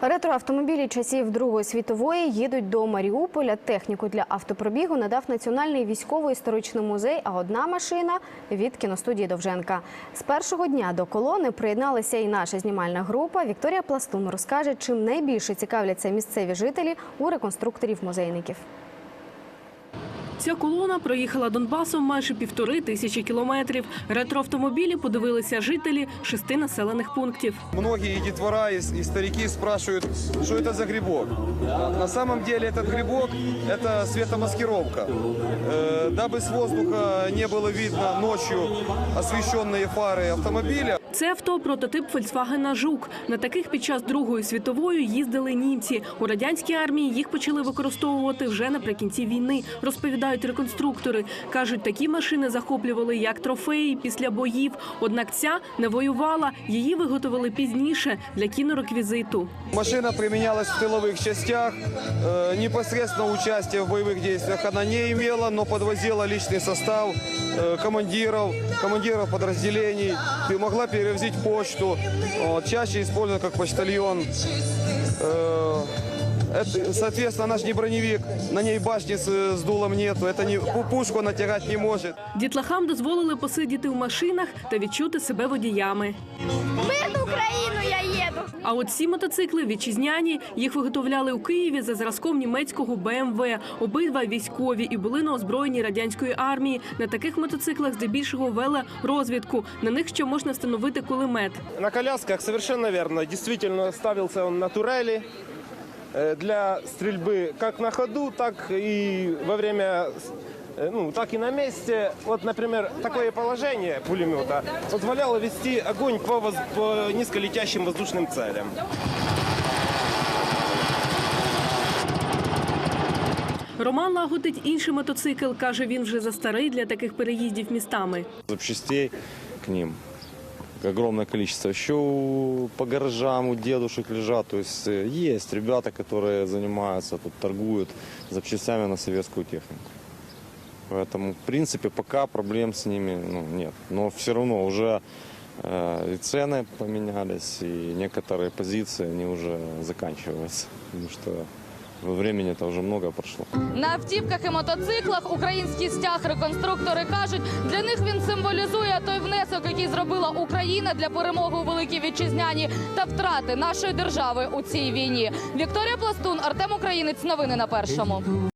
Ретроавтомобілі часів Другої світової їдуть до Маріуполя. Техніку для автопробігу надав Національний військово-історичний музей, а одна машина від кіностудії Довженка. З першого дня до колони приєдналася і наша знімальна група. Вікторія Пластун розкаже, чим найбільше цікавляться місцеві жителі у реконструкторів-музейників. Ця колона проїхала Донбасом майже півтори тисячі кілометрів. Ретроавтомобілі подивилися жителі шести населених пунктів. Многие и детвора, и, и старики спрашивают, что это за грибок. На самом деле этот грибок – это светомаскировка. Э, дабы с воздуха не было видно ночью освещенные фары автомобиля, Це авто прототип Фольксвагена Жук. На таких під час Другої світової їздили німці. У радянській армії їх почали використовувати вже наприкінці війни. Розповідають реконструктори. кажуть, такі машини захоплювали як трофеї після боїв. Однак ця не воювала. Її виготовили пізніше для кінореквізиту. машина применялась в тыловых частях. Э, непосредственно участие в боевых действиях она не имела, но подвозила личный состав э, командиров, командиров подразделений, ты могла перевозить почту. Чаще используется как почтальон. Э, это, соответственно, наш не броневик, на ней башни с, с дулом нету, это не, пу- пушку она тягать не может. Дітлахам дозволили посидіти в машинах та відчути себе водіями. мирну Україну я їду. А от ці мотоцикли вітчизняні. Їх виготовляли у Києві за зразком німецького БМВ. Обидва військові і були на озброєнні радянської армії. На таких мотоциклах здебільшого вели розвідку. На них ще можна встановити кулемет. На колясках совершенно верно. Действительно ставился он на турели э, для стрельбы как на ходу, так и во время, э, ну, так и на месте. Вот, например, такое положение пулемета позволяло вести огонь по, воз- по низколетящим воздушным целям. Роман лагодить інший мотоцикл. каже, він вже застарий для таких переїздів містами. запчастей к ним огромное количество. Еще у- по гаражам у дедушек лежат. То есть э, есть ребята, которые занимаются, тут торгуют запчастями на советскую технику. Поэтому, в принципе, пока проблем с ними ну, нет. Но все равно уже э, и цены поменялись, и некоторые позиции, они уже заканчиваются. Потому что времени-то уже много прошло. На автівках і мотоциклах український стяг реконструктори кажуть, для них він символізує той внесок, який зробила Україна для перемоги у великій вітчизняні та втрати нашої держави у цій війні. Вікторія Пластун, Артем Українець. Новини на першому.